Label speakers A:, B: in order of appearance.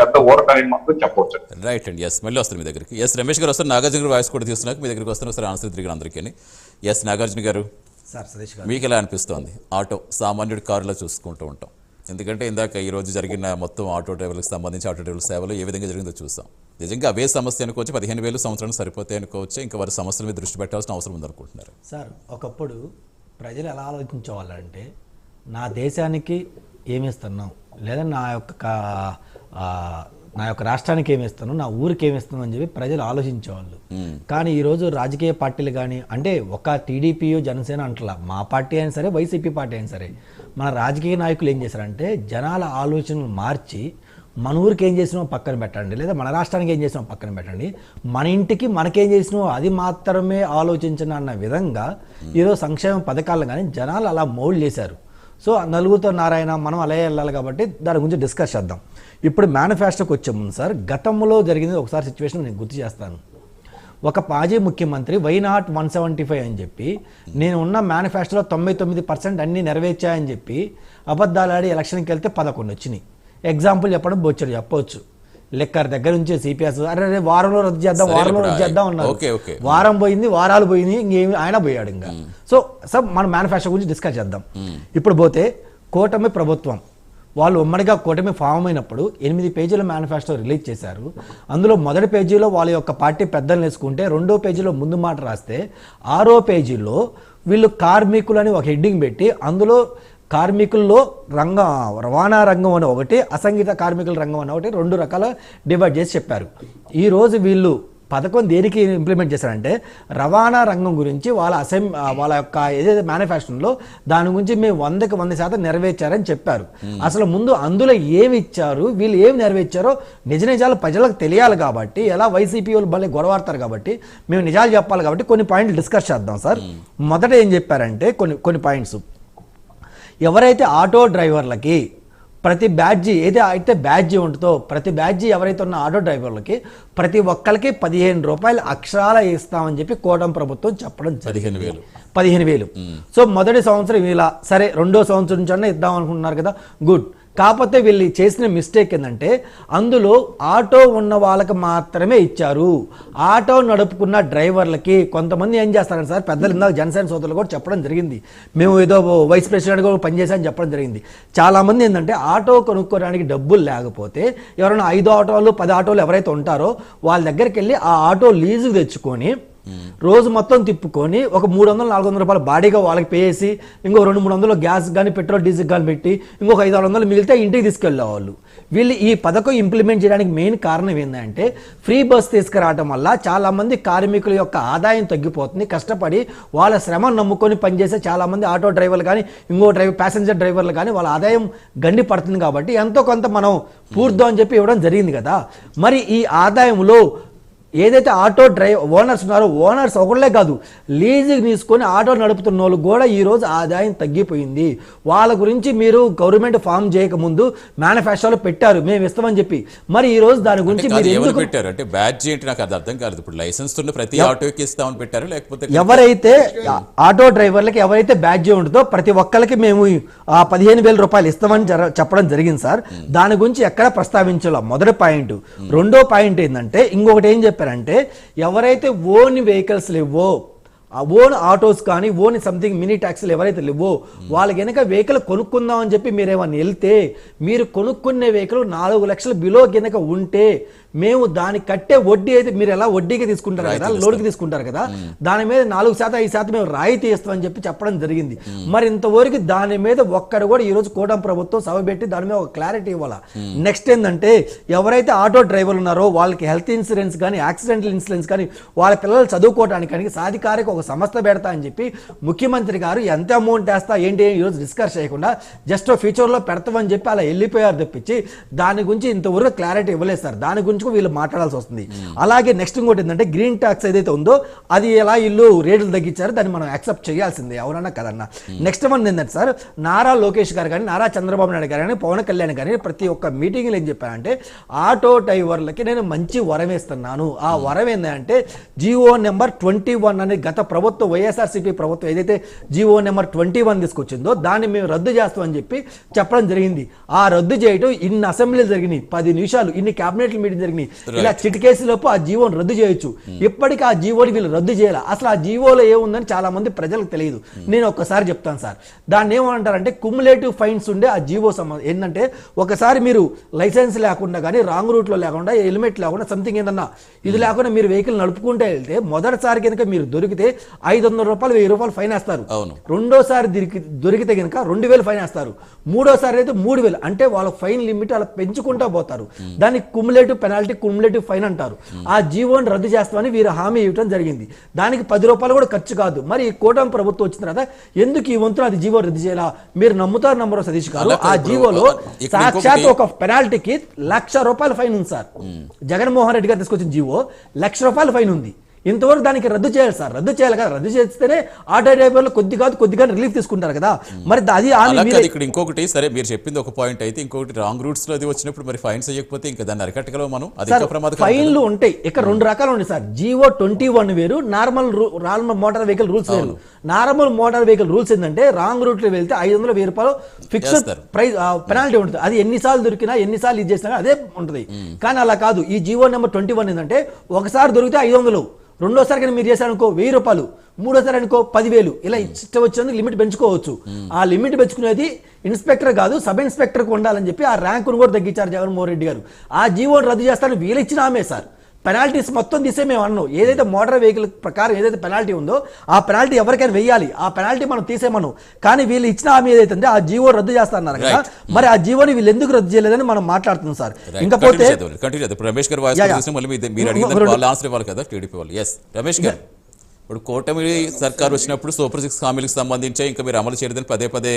A: పెద్ద ఊరటని మాత్రం చెప్పవచ్చు
B: రైట్ అండి. ఎస్ మళ్ళీ వస్తాను మీ దగ్గరికి. ఎస్ రమేష్ గారు వస్తారు. నాగార్జున గారు వాయిస్ కూడా తీసుకున్నాక మీ దగ్గరికి వస్తాను. ఒకసారి ఆన్సర్ తిరిగి అందరికీ ఎస్ నాగార్జున గారు.
C: సార్ సతీష్ గారు.
B: మీకు ఎలా అనిపిస్తోంది? ఆటో సామాన్యుడి కారులో చూసుకుంటూ ఉంటాం. ఎందుకంటే ఇందాక ఈ రోజు జరిగిన మొత్తం ఆటో డ్రైవర్లకు సంబంధించి ఆటో డ్రైవర్ల సేవలు ఏ విధంగా జరిగిందో చూసాం. నిజంగా అవే సమస్య అనుకోవచ్చు పదిహేను వేలు సంవత్సరానికి సరిపోతాయి అనుకోవచ్చు ఇంకా వారి సమస్యల మీద దృష్టి పెట్టాల్సిన అవసరం ఉందనుకుంటున్నారు.
C: సార్ ఒకప్పుడు ప్రజలు ఎలా ఆలోచించేవాళ్ళంటే నా దేశానికి ఏమి ఇస్తున్నాం? లేదా నా యొక్క నా యొక్క రాష్ట్రానికి ఏమి ఇస్తాను నా ఊరికి ఏమి ఇస్తాను అని చెప్పి ప్రజలు ఆలోచించేవాళ్ళు. కానీ ఈరోజు రాజకీయ పార్టీలు కానీ అంటే ఒక టీడీపీ జనసేన అంటలా మా పార్టీ అయినా సరే వైసీపీ పార్టీ అయినా సరే మన రాజకీయ నాయకులు ఏం చేశారంటే జనాల ఆలోచనలు మార్చి మన ఊరికి ఏం చేసినామో పక్కన పెట్టండి లేదా మన రాష్ట్రానికి ఏం చేసినామో పక్కన పెట్టండి మన ఇంటికి మనకేం చేసినామో అది మాత్రమే ఆలోచించను అన్న విధంగా ఈరోజు సంక్షేమ పథకాలను కానీ జనాలు అలా మౌల్డ్ చేశారు. సో నలుగురితో నారాయణ మనం అలాగే వెళ్ళాలి కాబట్టి దాని గురించి డిస్కస్ చేద్దాం. ఇప్పుడు మేనిఫెస్టోకి వచ్చే ముందు సార్ గతంలో జరిగింది ఒకసారి సిచ్యువేషన్ నేను గుర్తు చేస్తాను. ఒక మాజీ ముఖ్యమంత్రి why not one seventy five అని చెప్పి నేను ఉన్న మేనిఫెస్టోలో తొంభై తొమ్మిది పర్సెంట్ అన్నీ నెరవేర్చాయని చెప్పి అబద్ధాలు ఆడి ఎలక్షన్కి వెళ్తే పదకొండు వచ్చినాయి. ఎగ్జాంపుల్ చెప్పడం బొచ్చడు చెప్పవచ్చు లెక్కర్ దగ్గర నుంచి సిపిఎస్ అరే అరే వారంలో రద్దు చేద్దాం వారంలో రద్దు చేద్దాం అన్నారు. వారం పోయింది వారాలు పోయింది ఇంకేమి ఆయన పోయాడు ఇంకా. సో సార్ మన మేనిఫెస్టో గురించి డిస్కస్ చేద్దాం. ఇప్పుడు పోతే కూటమి ప్రభుత్వం వాళ్ళు ఉమ్మడిగా కూటమి ఫామ్ అయినప్పుడు ఎనిమిది పేజీల మేనిఫెస్టో రిలీజ్ చేశారు. అందులో మొదటి పేజీలో వాళ్ళ యొక్క పార్టీ పెద్దలు వేసుకుంటే రెండో పేజీలో ముందు మాట రాస్తే ఆరో పేజీలో వీళ్ళు కార్మికులని ఒక హెడ్డింగ్ పెట్టి అందులో కార్మికుల్లో రంగ రవాణా రంగం అని ఒకటి అసంఘిత కార్మికుల రంగం అని ఒకటి రెండు రకాల డివైడ్ చేసి చెప్పారు. ఈ రోజు వీళ్ళు పథకం దేనికి ఇంప్లిమెంట్ చేశారంటే రవాణా రంగం గురించి వాళ్ళ అసెం వాళ్ళ యొక్క ఏదైతే మేనిఫెస్టోలో దాని గురించి మేము వందకి వంద శాతం నెరవేర్చారని చెప్పారు. అసలు ముందు అందులో ఏమి ఇచ్చారు వీళ్ళు ఏమి నెరవేర్చారో నిజ నిజాలు ప్రజలకు తెలియాలి కాబట్టి ఎలా వైసీపీ వాళ్ళు భలే గొడవాడతారు కాబట్టి మేము నిజాలు చెప్పాలి కాబట్టి కొన్ని పాయింట్లు డిస్కస్ చేద్దాం సార్. మొదట ఏం చెప్పారంటే కొన్ని కొన్ని పాయింట్స్. ఎవరైతే ఆటో డ్రైవర్లకి ప్రతి బ్యాడ్జీ ఏది అయితే బ్యాడ్జీ ఉంటుందో ప్రతి బ్యాడ్జీ ఎవరైతే ఉన్న ఆటో డ్రైవర్లకి ప్రతి ఒక్కరికి పదిహేను రూపాయలు అక్షరాల ఇస్తామని చెప్పి కోటం ప్రభుత్వం చెప్పడం
B: పదిహేను వేలు.
C: పదిహేను వేలు. సో మొదటి సంవత్సరం ఇలా సరే రెండో సంవత్సరం నుంచి అన్న ఇద్దాం అనుకుంటున్నారు కదా గుడ్. కాకపోతే వీళ్ళు చేసిన మిస్టేక్ ఏంటంటే అందులో ఆటో ఉన్న వాళ్ళకి మాత్రమే ఇచ్చారు. ఆటో నడుపుకున్న డ్రైవర్లకి కొంతమంది ఏం చేస్తారంటే సార్ పెద్దలు ఇందాక జనసేన సోదరులు కూడా చెప్పడం జరిగింది. మేము ఏదో వైస్ ప్రెసిడెంట్ కూడా పనిచేసామని చెప్పడం జరిగింది. చాలామంది ఏంటంటే ఆటో కొనుక్కోవడానికి డబ్బులు లేకపోతే ఎవరైనా ఐదు ఆటోలు పది ఆటోలు ఎవరైతే ఉంటారో వాళ్ళ దగ్గరికి వెళ్ళి ఆ ఆటో లీజు తెచ్చుకొని రోజు మొత్తం తిప్పుకొని ఒక మూడు వందలు నాలుగు వందల రూపాయలు బాడీగా వాళ్ళకి పే చేసి ఇంకో రెండు మూడు వందలు గ్యాస్ కానీ పెట్రోల్ డీజిల్ కానీ పెట్టి ఇంకొక ఐదు ఆరు వందలు మిగిలితే ఇంటికి తీసుకెళ్ళేవాళ్ళు. వీళ్ళు ఈ పథకం ఇంప్లిమెంట్ చేయడానికి మెయిన్ కారణం ఏంటంటే ఫ్రీ బస్ తీసుకురావడం వల్ల చాలామంది కార్మికుల యొక్క ఆదాయం తగ్గిపోతుంది కష్టపడి వాళ్ళ శ్రమ నమ్ముకొని పనిచేసే చాలామంది ఆటో డ్రైవర్లు కానీ ఇంకో డ్రైవర్ ప్యాసింజర్ డ్రైవర్లు కానీ వాళ్ళ ఆదాయం గండి పడుతుంది కాబట్టి ఎంతో కొంత మనం పూర్తం అని చెప్పి ఇవ్వడం జరిగింది కదా. మరి ఈ ఆదాయంలో ఏదైతే ఆటో డ్రైవ్ ఓనర్స్ ఉన్నారో ఓనర్స్ ఒకళ్ళే కాదు లీజుకి తీసుకొని ఆటో నడుపుతున్న వాళ్ళు కూడా ఈరోజు ఆదాయం తగ్గిపోయింది. వాళ్ళ గురించి మీరు గవర్నమెంట్ ఫామ్ చేయకముందు మేనిఫెస్టోలో పెట్టారు మేము ఇస్తామని చెప్పి. మరి ఈ రోజు దాని గురించి
B: కాదు,
C: మీరు ఎందుకు
B: పెట్టారు? అంటే బ్యాడ్జ్ ఏంటి నాకు అది అర్థం కాలేదు. ఇప్పుడు లైసెన్స్ ఉన్న ప్రతి ఆటోకి ఇస్తామని పెట్టారు? లేకపోతే
C: ఎవరైతే ఆటో డ్రైవర్లకి ఎవరైతే బ్యాడ్జీ ఉంటుందో ప్రతి ఒక్కరికి మేము ఆ పదిహేను వేల రూపాయలు ఇస్తామని చెప్పడం జరిగింది సార్. దాని గురించి ఎక్కడ ప్రస్తావించాల మొదటి పాయింట్. రెండో పాయింట్ ఏంటంటే ఇంకొకటి ఏం చెప్పారంటే ఎవరైతే ఓన్ వెహికల్స్ లేవో ఓన్ ఆటోస్ కానీ ఓన్ సంథింగ్ మినీ ట్యాక్సీలు ఎవరైతే లేవో వాళ్ళ గనక వెహికల్ కొనుక్కుందాం అని చెప్పి మీరు ఏమన్నా వెళ్తే మీరు కొనుక్కునే వెహికల్ నాలుగు లక్షల బిలో గనక ఉంటే మేము దానికి కట్టే వడ్డీ అయితే మీరు ఎలా వడ్డీకి తీసుకుంటారు కదా? లోడ్కి తీసుకుంటారు కదా? దాని మీద నాలుగు శాతం ఐదు శాతం మేము రాయితీ ఇస్తామని చెప్పి చెప్పడం జరిగింది. మరి ఇంతవరకు దాని మీద ఒక్కడు కూడా ఈ రోజు కూటమి ప్రభుత్వం సభ పెట్టి దాని మీద ఒక క్లారిటీ ఇవ్వాలా? నెక్స్ట్ ఏంటంటే ఎవరైతే ఆటో డ్రైవర్లు ఉన్నారో వాళ్ళకి హెల్త్ ఇన్సూరెన్స్ కానీ యాక్సిడెంటల్ ఇన్సూరెన్స్ కానీ వాళ్ళ పిల్లలు చదువుకోవడానికి కానీ సాధికారిక ఒక సంస్థ పెడతా అని చెప్పి ముఖ్యమంత్రి గారు ఎంత అమౌంట్ వేస్తా ఏంటి ఈరోజు డిస్కస్ చేయకుండా జస్ట్ ఫ్యూచర్లో పెడతామని చెప్పి అలా వెళ్ళిపోయారు తప్పించి దాని గురించి ఇంతవరకు క్లారిటీ ఇవ్వలేదు సార్. దాని గురించి వీళ్ళు మాట్లాడాల్సి వస్తుంది. అలాగే నెక్స్ట్ ఇంకోటి ఏంటంటే గ్రీన్ ట్యాక్స్ ఏదైతే ఉందో అది ఎలా వీళ్ళు రేట్లు తగ్గించారో దాన్ని మనం యాక్సెప్ట్ చేయాల్సిందే. ఎవరన్నా కదన్నా. నెక్స్ట్ వన్ ఏంటంటే సార్ నారా లోకేష్ గారు కానీ నారా చంద్రబాబు నాయుడు గారు కానీ పవన్ కళ్యాణ్ కానీ ప్రతి ఒక్క మీటింగ్లో ఏం చెప్పారంటే ఆటో డ్రైవర్లకి నేను మంచి వరం ఇస్తున్నాను ఆ వరం ఏంటంటే జియో నెంబర్ ట్వంటీ వన్ అనే గత ప్రభుత్వం వైఎస్ఆర్సీపీ ప్రభుత్వం ఏదైతే జీవో నెంబర్ ట్వంటీ వన్ తీసుకొచ్చిందో దాన్ని మేము రద్దు చేస్తామని చెప్పి చెప్పడం జరిగింది. ఆ రద్దు చేయటం ఇన్ని అసెంబ్లీలు జరిగినాయి పది నిమిషాలు ఇన్ని క్యాబినెట్ మీటింగ్ జరిగినాయి. ఇలా చిటికేసిలోపు ఆ జీవోని రద్దు చేయొచ్చు. ఇప్పటికీ ఆ జీవోని వీళ్ళు రద్దు చేయాలి? అసలు ఆ జీవోలో ఏముందని చాలా మంది ప్రజలకు తెలియదు. నేను ఒక్కసారి చెప్తాను సార్. దాన్ని ఏమంటారంటే కుములేటివ్ ఫైన్స్ ఉండే ఆ జీవో సంబంధం ఏంటంటే ఒకసారి మీరు లైసెన్స్ లేకుండా కానీ రాంగ్ రూట్లో లేకుండా హెల్మెట్ లేకుండా సంథింగ్ ఏదన్నా ఇది లేకుండా మీరు వెహికల్ నడుపుకుంటే వెళ్తే మొదటిసారి కనుక మీరు దొరికితే ఐదు వందల రూపాయలు వెయ్యి రూపాయలు ఫైన్ వేస్తారు.
B: అవును.
C: రెండోసారి దొరికి దొరికితే కనుక రెండు వేలు ఫైన్ వేస్తారు. మూడోసారి అయితే మూడు వేలు. అంటే వాళ్ళ ఫైన్ లిమిట్ అలా పెంచుకుంటా పోతారు. దాన్ని కుములేటివ్ పెనాల్టీ కుములేటివ్ ఫైన్ అంటారు. ఆ జీవోని రద్దు చేస్తామని వీరు హామీ ఇవ్వడం జరిగింది. దానికి పది రూపాయలు కూడా ఖర్చు కాదు. మరి ఈ కూటమి ప్రభుత్వం వచ్చిన తర్వాత ఎందుకు ఈ వంతున అది జీవో రద్దు చేయాలా? మీరు నమ్ముతారు నమ్మరు సతీష్ గారు. ఆ జీవోలో సాక్షాత్ ఒక పెనాల్టీకి లక్ష రూపాయల ఫైన్ ఉంది సార్. జగన్మోహన్ రెడ్డి గారు తీసుకొచ్చిన జీవో లక్ష రూపాయల ఫైన్ ఉంది. ఇంతవరకు దానికి రద్దు చేయాలి సార్. రద్దు చేయాలి కదా. రద్దు చేస్తేనే ఆటో డ్రైవర్లు కొద్ది కాదు కొద్దిగా రిలీఫ్ తీసుకుంటారు కదా. మరి అది
B: ఇక్కడ ఇంకొకటి సరే మీరు చెప్పింది ఒక పాయింట్ అయితే ఇంకొకటి రాంగ్ రూట్స్లో అది వచ్చినప్పుడు మరి ఫైన్స్ వేయకపోతే ఇంకా దాన్ని అరికట్టగలవు మనం? అది
C: ఫైన్లు ఉంటాయి. ఇక్కడ రెండు రకాలు ఉన్నాయి సార్. జీవో ట్వంటీ వన్ వేరు normal normal motor vehicle rules వేరు. నార్మల్ మోటార్ వెహికల్ రూల్స్ ఏంటంటే రాంగ్ రూట్లో వెళ్తే ఐదు వందల వెయ్యి రూపాయలు
B: వేస్తారు.
C: ప్రైస్ పెనాల్టీ ఉంటుంది. అది ఎన్నిసార్లు దొరికినా ఎన్నిసార్లు ఇది చేసినా అదే ఉంటుంది. కానీ అలా కాదు. ఈ జీవో నెంబర్ ట్వంటీ వన్ ఏంటంటే ఒకసారి దొరికితే ఐదు వందలు. రెండోసారి కానీ మీరు చేశారనుకో వెయ్యి రూపాయలు మూడోసారి అనుకో పదివేలు. ఇలా ఇష్టం వచ్చినందుకు లిమిట్ పెంచుకోవచ్చు. ఆ లిమిట్ పెంచుకునేది ఇన్స్పెక్టర్ కాదు సబ్ ఇన్స్పెక్టర్కి ఉండాలని చెప్పి ఆ ర్యాంకును కూడా తగ్గించారు జగన్మోహన్ రెడ్డి గారు. ఆ జీవోని రద్దు చేస్తారని వీళ్ళు ఇచ్చిన ఆమె సార్. పెనాల్టీస్ మొత్తం తీసే మేము అన్నాం. ఏదైతే మోటార్ వెహికల్ ప్రకారం ఏదైతే పెనాల్టీ ఉందో ఆ పెనాల్టీ ఎవరికైనా వెయ్యాలి. ఆ పెనాల్టీ మనం తీసేమను కానీ వీళ్ళు ఇచ్చిన హామీ ఏదైతే ఆ జీవో రద్దు చేస్తారన్నారు కదా. మరి ఆ జీవోని వీళ్ళు ఎందుకు రద్దు చేయలేదని మనం మాట్లాడుతున్నాం సార్.
B: Right.
C: ఇంకా
B: Continue
C: పోతే
B: చేద్దాం. Continue చేద్దాం. ఇప్పుడు రమేష్ గారు కదా టీడీపీ వాళ్ళు. ఎస్ రమేష్ గారు ఇప్పుడు కూటమి సర్కార్ వచ్చినప్పుడు సూపర్ సిక్స్ హామీలకు సంబంధించి ఇంకా మీరు అమలు చేయలేదని పదే పదే